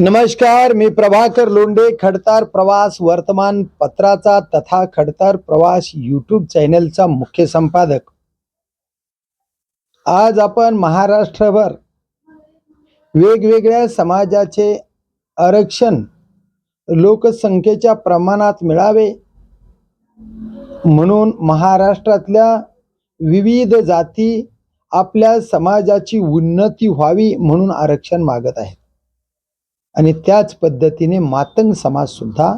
नमस्कार मी प्रभाकर लोंडे खडतार प्रवास वर्तमान पत्राचा तथा खडतार प्रवास यूट्यूब चॅनलचा मुख्य संपादक. आज आपण महाराष्ट्रभर वेगवेगळ्या समाजाचे आरक्षण लोकसंख्येच्या प्रमाणात मिळावे म्हणून महाराष्ट्रातल्या विविध जाती आपल्या समाजाची उन्नती व्हावी म्हणून आरक्षण मागत आहेत. आणि त्याच पद्धतीने मातंग समाज सुद्धा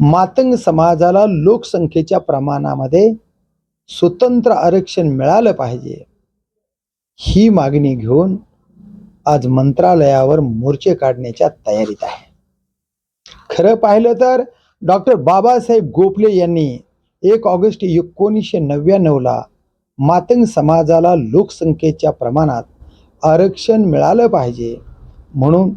मातंग समाजाला लोकसंख्येच्या प्रमाणामध्ये स्वतंत्र आरक्षण मिळालं पाहिजे ही मागणी घेऊन आज मंत्रालयावर मोर्चे काढण्याच्या तयारीत आहे. खरं पाहिलं तर डॉक्टर बाबासाहेब गोखले यांनी एक ऑगस्ट एकोणीसशे नव्याण्णवला मातंग समाजाला लोकसंख्येच्या प्रमाणात आरक्षण मिळालं पाहिजे म्हणून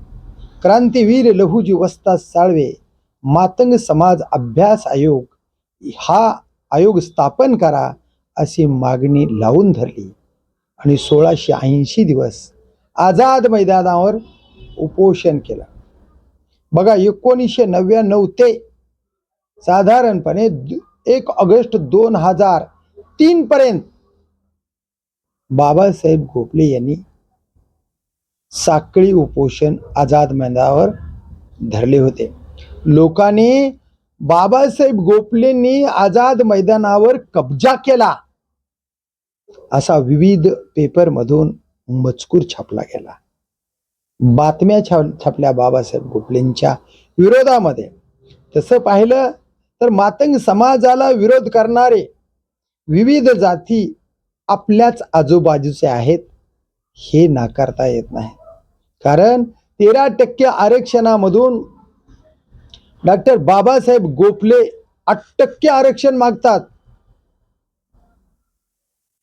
क्रांतीवीर लहुजी वस्ताद साळवे मातंग समाज अभ्यास आयोग हा आयोग स्थापन करा अशी मागणी लावून धरली. आणि सोळाशे ऐंशी दिवस आझाद मैदानावर उपोषण केलं. बघा एकोणीसशे नव्याण्णव ते साधारणपणे दु- एक ऑगस्ट दोन हजार तीन पर्यंत बाबासाहेब गोखले यांनी साखळी उपोषण आझाद मैदानावर धरले होते. लोकांनी बाबासाहेब गोखलेंनी आझाद मैदानावर कब्जा केला. असा विविध पेपरमधून मजकूर छापला गेला. बातम्या छा छापल्या बाबासाहेब गोखलेंच्या विरोधामध्ये. तसं पाहिलं तर मातंग समाजाला विरोध करणारे विविध जाती आपल्याच आजूबाजूचे आहेत हे नाकारता येत नाही कारण तेरा टक्के आरक्षणामधून डॉक्टर बाबासाहेब गोपले आठ टक्के आरक्षण मागतात.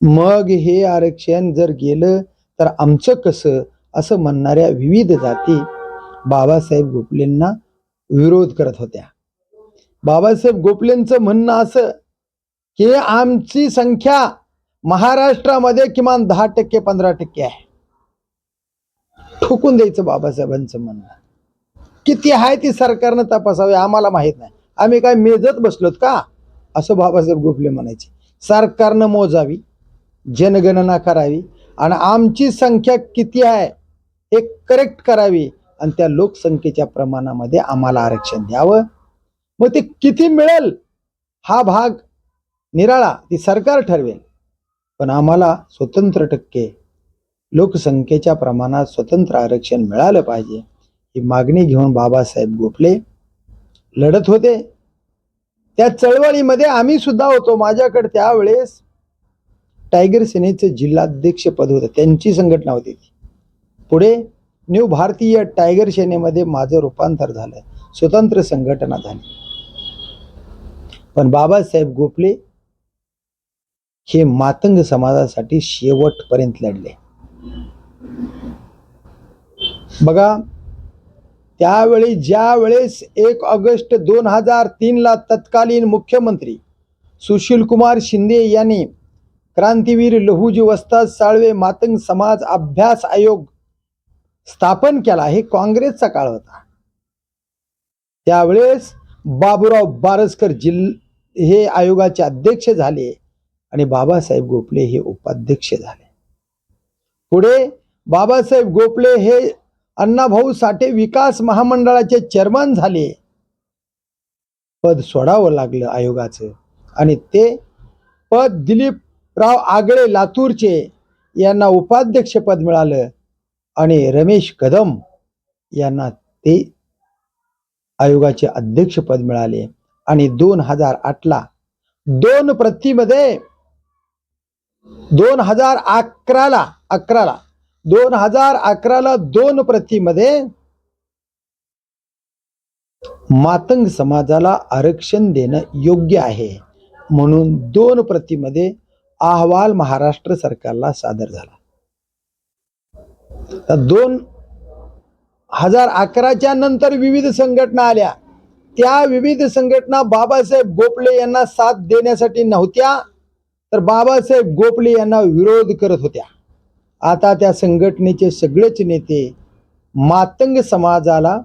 मग हे आरक्षण जर गेलं तर आमचं कसं? असं म्हणणाऱ्या विविध जाती बाबासाहेब गोपलेंना विरोध करत होत्या. बाबासाहेब गोपलेंचं म्हणणं असं की आमची संख्या महाराष्ट्रामध्ये किमान दहा टक्के पंधरा टक्के आहे. ठोकून द्यायचं बाबासाहेबांचं म्हणणं. किती आहे ती सरकारनं तपासावे आम्हाला माहीत नाही. आम्ही काय मेजत बसलोत का? असं बाबासाहेब गोखले म्हणायचे. सरकारनं मोजावी जनगणना करावी आणि आमची संख्या किती आहे हे करेक्ट करावी आणि त्या लोकसंख्येच्या प्रमाणामध्ये आम्हाला आरक्षण द्यावं. मग ते किती मिळेल हा भाग निराळा ती सरकार ठरवेल. पण आम्हाला स्वतंत्र टक्के लोकसंख्येच्या प्रमाणात स्वतंत्र आरक्षण मिळालं पाहिजे ही मागणी घेऊन बाबासाहेब गोखले लढत होते. त्या चळवळीमध्ये आम्ही सुद्धा होतो. माझ्याकडे त्यावेळेस टायगर सेनेचं जिल्हाध्यक्ष पद होतं. त्यांची संघटना होती ती. पुढे न्यू भारतीय टायगर सेनेमध्ये माझं रूपांतर झालं. स्वतंत्र संघटना झाली. पण बाबासाहेब गोखले हे मातंग समाजासाठी शेवटपर्यंत लढले. बघा त्यावेळी ज्या वेळेस एक ऑगस्ट दोन हजार तीनला तत्कालीन मुख्यमंत्री सुशीलकुमार शिंदे यांनी क्रांतीवीर लहुजी वस्ताद साळवे मातंग समाज अभ्यास आयोग स्थापन केला हे काँग्रेसचा काळ होता. त्यावेळेस बाबूराव बारसकर जिल हे आयोगाचे अध्यक्ष झाले आणि बाबासाहेब गोखले हे उपाध्यक्ष झाले. पुढे बाबासाहेब गोपले हे अण्णाभाऊ साठे विकास महामंडळाचे चेअरमन झाले. पद सोडावं लागलं आयोगाचं. आणि ते पद दिलीपराव आगळे लातूरचे यांना उपाध्यक्ष पद मिळालं. आणि रमेश कदम यांना ते आयोगाचे अध्यक्षपद मिळाले. आणि दोन हजार आठला दोन प्रतीमध्ये दोन हजार अकराला अकराला दोन हजार अकराला दोन प्रतीमध्ये मातंग समाजाला आरक्षण देणं योग्य आहे. म्हणून दोन प्रतीमध्ये अहवाल महाराष्ट्र सरकारला सादर झाला. दोन हजार अकराच्या नंतर विविध संघटना आल्या. त्या विविध संघटना बाबासाहेब गोपले यांना साथ देण्यासाठी नव्हत्या तर बाबासाहेब गोपले यांना विरोध करत होत्या. आता त्या संघटनेचे सगळेच नेते मातंग समाजाला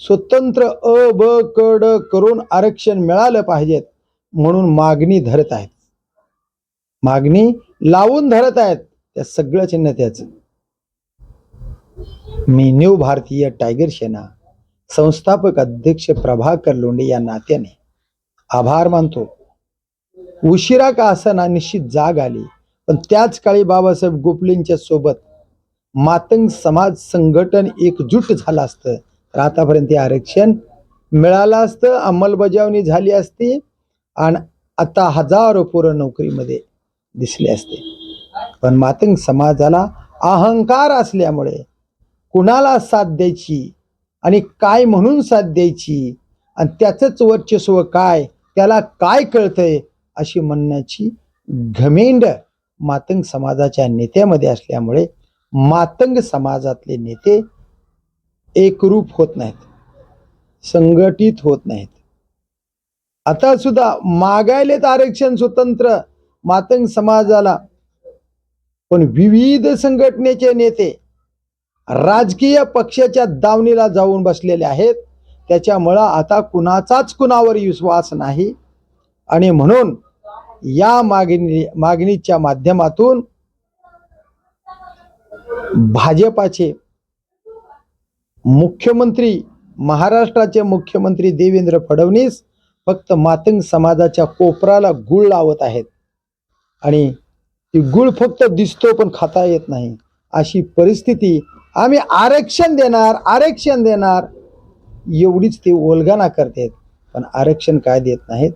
स्वतंत्र अ ब कड करून आरक्षण मिळालं पाहिजेत म्हणून मागणी धरत आहेत. मागणी लावून धरत आहेत त्या सगळ्याच नेत्याचं. मी न्यू भारतीय टायगर सेना संस्थापक अध्यक्ष प्रभाकर लोंढे या नात्याने आभार मानतो. उशिरा का असना निश्चित जाग आली. पण त्याच काळी बाबासाहेब गोपलेंच्या सोबत मातंग समाज संघटन एकजूट झालं असतं. तर आतापर्यंत हे आरक्षण मिळालं असतं अंमलबजावणी झाली असती आणि आता हजारो पोरं नोकरीमध्ये दिसले असते. पण मातंग समाजाला अहंकार असल्यामुळे कुणाला साथ द्यायची आणि काय म्हणून साथ द्यायची आणि त्याचंच वर्चस्व काय त्याला काय कळतंय अशी म्हणण्याची घमेंड मातंग समाजाच्या नेत्यामध्ये असल्यामुळे मातंग समाजातले नेते एकरूप होत नाहीत संघटित होत नाहीत. आता सुद्धा मागायलेत आरक्षण स्वतंत्र मातंग समाजाला पण विविध संघटनेचे नेते राजकीय पक्षाच्या दावणीला जाऊन बसलेले आहेत. त्याच्यामुळं आता कुणाचाच कुणावर विश्वास नाही. आणि म्हणून या मागणी मागणीच्या माध्यमातून भाजपाचे मुख्यमंत्री महाराष्ट्राचे मुख्यमंत्री देवेंद्र फडणवीस फक्त मातंग समाजाच्या कोपराला गुळ लावत आहेत. आणि ती गुळ फक्त दिसतो पण खाता येत नाही. अशी परिस्थिती आम्ही आरक्षण देणार आरक्षण देणार एवढीच ते ओलगाना करतात. पण आरक्षण काय देत नाहीत?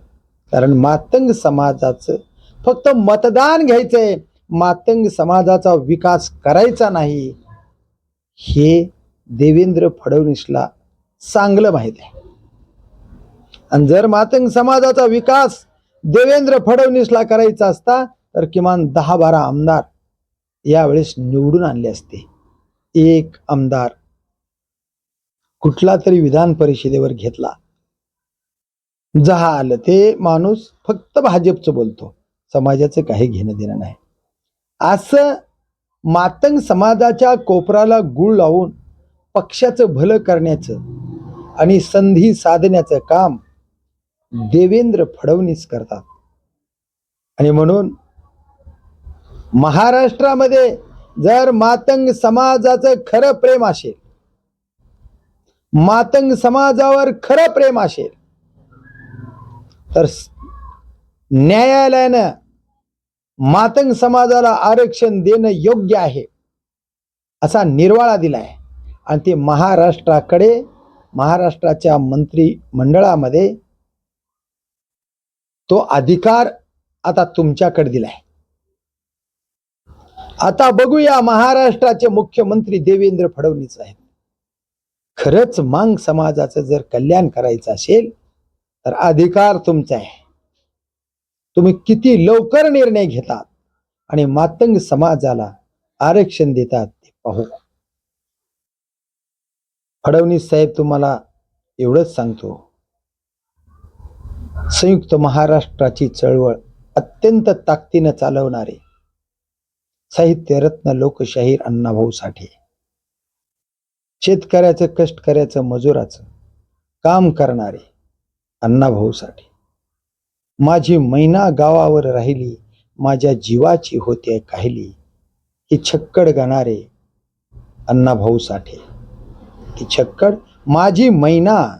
कारण मातंग समाजाचं फक्त मतदान घ्यायचंय. मातंग समाजाचा विकास करायचा नाही. हे देवेंद्र फडणवीसला चांगलं माहीत आहे. आणि जर मातंग समाजाचा विकास देवेंद्र फडणवीसला करायचा असता तर किमान दहा बारा आमदार यावेळेस निवडून आणले असते. एक आमदार कुठला तरी विधान परिषदेवर घेतला. जहा आलं ते माणूस फक्त भाजपचं बोलतो. समाजाचं काही घेणं देणं नाही. असं मातंग समाजाच्या कोपराला गुळ लावून पक्षाचं भलं करण्याचं आणि संधी साधण्याचं काम देवेंद्र फडणवीस करतात. आणि म्हणून महाराष्ट्रामध्ये जर मातंग समाजाचं खरं प्रेम असेल मातंग समाजावर खरं प्रेम असेल तर न्यायालयानं मातंग समाजाला आरक्षण देणं योग्य आहे असा निर्वाळा दिलाय. आणि ते महाराष्ट्राकडे महाराष्ट्राच्या मंत्री मंडळामध्ये तो अधिकार आता तुमच्याकडे दिलाय. आता बघूया महाराष्ट्राचे मुख्यमंत्री देवेंद्र फडणवीस आहेत. खरंच मांग समाजाचं जर कल्याण करायचं असेल तर अधिकार तुमचा आहे. तुम्ही किती लवकर निर्णय घेतात आणि मातंग समाजाला आरक्षण देतात ते पाहू. फडणवीस साहेब तुम्हाला एवढंच सांगतो. संयुक्त महाराष्ट्राची चळवळ अत्यंत ताकदीनं चालवणारे साहित्यरत्न लोकशाहीर अण्णाभाऊ साठे. शेतकऱ्याचं कष्टकऱ्याचं मजुराचं काम करणारे अण्णाभाऊ साठे माझी मैना गावावर राहिली माझ्या जीवाची होते काहिली ही छक्कड गाणारे अण्णाभाऊ साठे ही छक्कड माझी मैना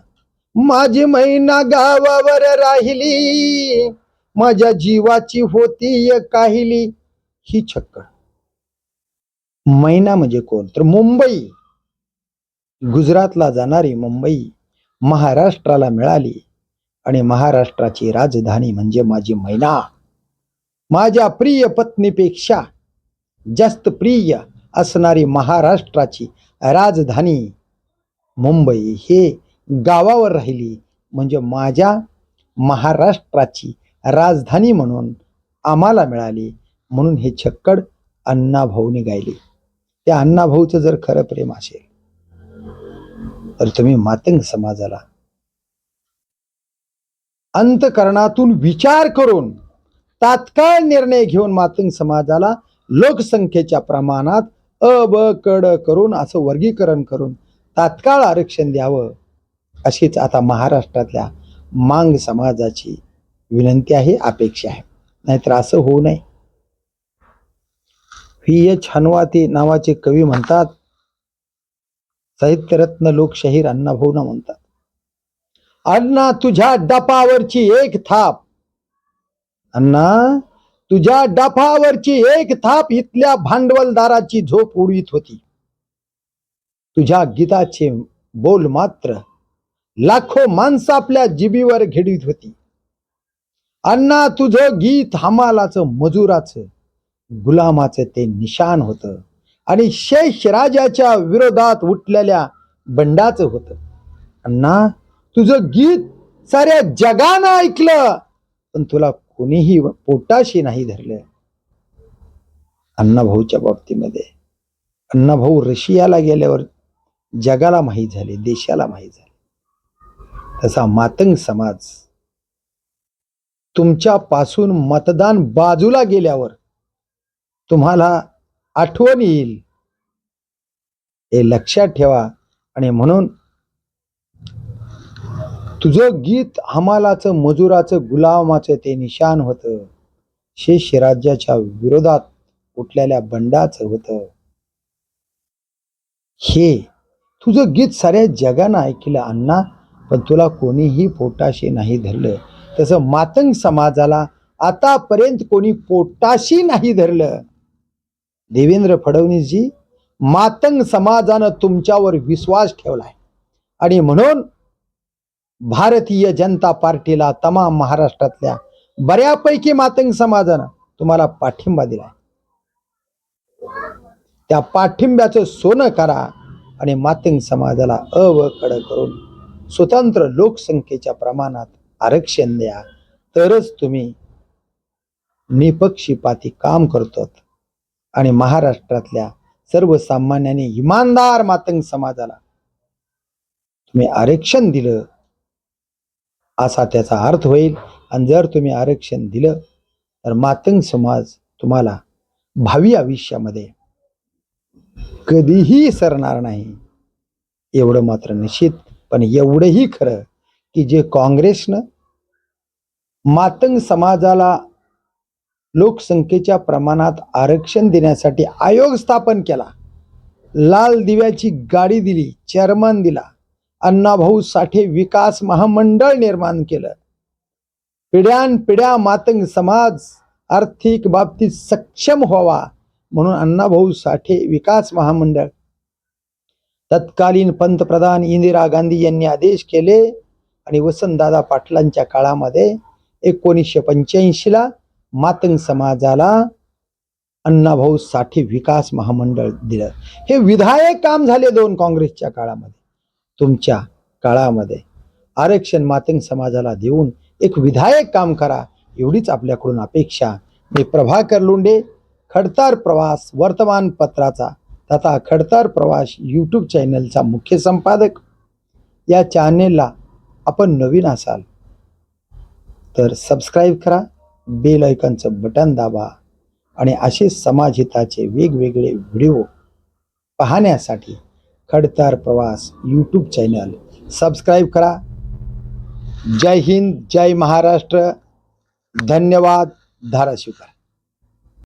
माझी मैना गावावर राहिली माझ्या जीवाची होती काहिली ही छक्कड. मैना म्हणजे कोण? तर मुंबई. गुजरातला जाणारी मुंबई महाराष्ट्राला मिळाली. आणि महाराष्ट्राची राजधानी म्हणजे माझी मैना. माझ्या प्रिय पत्नीपेक्षा जास्त प्रिय असणारी महाराष्ट्राची राजधानी मुंबई हे गावावर राहिली म्हणजे माझ्या महाराष्ट्राची राजधानी म्हणून आम्हाला मिळाली. म्हणून हे छक्कड अण्णाभाऊने गायले. त्या अण्णाभाऊचं जर खरं प्रेम असेल तर तुम्ही मातंग समाजाला अंतकरणातून विचार करून तात्काळ निर्णय घेऊन मातंग समाजाला लोकसंख्येच्या प्रमाणात अ ब कड करून असं वर्गीकरण करून तात्काळ आरक्षण द्यावं अशीच आता महाराष्ट्रातल्या मांग समाजाची विनंती आहे अपेक्षा आहे. नाहीतर असं होऊ नये. व्ही एच हनवाती नावाचे कवी म्हणतात साहित्यरत्न लोकशाहीर अण्णाभाऊना म्हणतात. अण्णा तुझ्या डपावरची एक थाप. अण्णा तुझ्या डफावरची एक थाप इथल्या भांडवलदाराची झोप उडवीत होती. तुझ्या गीताचे बोल मात्र लाखो माणसं आपल्या जिबीवर घेडीत होती. अण्णा तुझं गीत हमालाचं मजुराचं गुलामाचं ते निशान होतं आणि शेष राजाच्या विरोधात उठलेल्या बंडाचं होतं. अण्णा तुझं गीत साऱ्या जगानं ऐकलं पण तुला कोणीही पोटाशी नाही धरलं. अण्णाभाऊच्या बाबतीमध्ये अण्णाभाऊ रशियाला गेल्यावर जगाला माहीत झाले देशाला माहीत झाले. तसा मातंग समाज तुमच्यापासून मतदान बाजूला गेल्यावर तुम्हाला आठवण येईल. हे लक्षात ठेवा आणि म्हणून तुझं गीत हमालाचं मजुराचं गुलामाचं ते निशान होतं. शेष राज्याच्या विरोधात उठलेल्या बंडाचं होतं. हे तुझं गीत साऱ्या जगानं ऐकलं अण्णा पण तुला कोणीही पोटाशी नाही धरलं. तसं मातंग समाजाला आतापर्यंत कोणी पोटाशी नाही धरलं. देवेंद्र फडणवीसजी मातंग समाजानं तुमच्यावर विश्वास ठेवलाय. आणि म्हणून भारतीय जनता पार्टीला तमाम महाराष्ट्रातल्या बऱ्यापैकी मातंग समाजानं तुम्हाला पाठिंबा दिलाय. त्या पाठिंब्याचं सोनं करा आणि मातंग समाजाला अवकड करून स्वतंत्र लोकसंख्येच्या प्रमाणात आरक्षण द्या. तरच तुम्ही निपक्षीपाती काम करतो आणि महाराष्ट्रातल्या सर्वसामान्यांनी इमानदार मातंग समाजाला तुम्ही आरक्षण दिलं असा त्याचा अर्थ होईल. आणि जर तुम्ही आरक्षण दिलं तर मातंग समाज तुम्हाला भावी आयुष्यामध्ये कधीही सरणार नाही. एवढं मात्र निश्चित. पण एवढंही खरं की जे काँग्रेसनं मातंग समाजाला लोकसंख्येच्या प्रमाणात आरक्षण देण्यासाठी आयोग स्थापन केला. लाल दिव्याची गाडी दिली चेअरमन दिला. अण्णाभाऊ साठे विकास महामंडळ निर्माण केलं. पिढ्यान पिढ्या मातंग समाज आर्थिक बाबतीत सक्षम व्हावा म्हणून अण्णाभाऊ साठे विकास महामंडळ. तत्कालीन पंतप्रधान इंदिरा गांधी यांनी आदेश केले आणि वसंतदादा पाटलांच्या काळामध्ये एकोणीसशे पंच्याऐंशीला मातंग समाजाला अण्णाभाऊ साठे विकास महामंडळ दिलं. हे विधायक काम झाले दोन काँग्रेसच्या काळामध्ये. तुमच्या काळामध्ये. आरक्षण मातंग समाजाला देऊन एक विधायक काम करा एवढीच आपल्याकडून अपेक्षा. मी प्रभाकर लोंडे खडतार प्रवास वर्तमानपत्राचा तथा खडतार प्रवास यूट्यूब चॅनलचा मुख्य संपादक. या चॅनेलला आपण नवीन असाल तर सबस्क्राईब करा बेल ऐकनचं बटन दाबा आणि असे समाजहिताचे वेगवेगळे व्हिडिओ पाहण्यासाठी खडतार प्रवास यूट्यूब चॅनल। सबस्क्राईब करा। जय हिंद जय महाराष्ट्र। धन्यवाद धाराशिवकर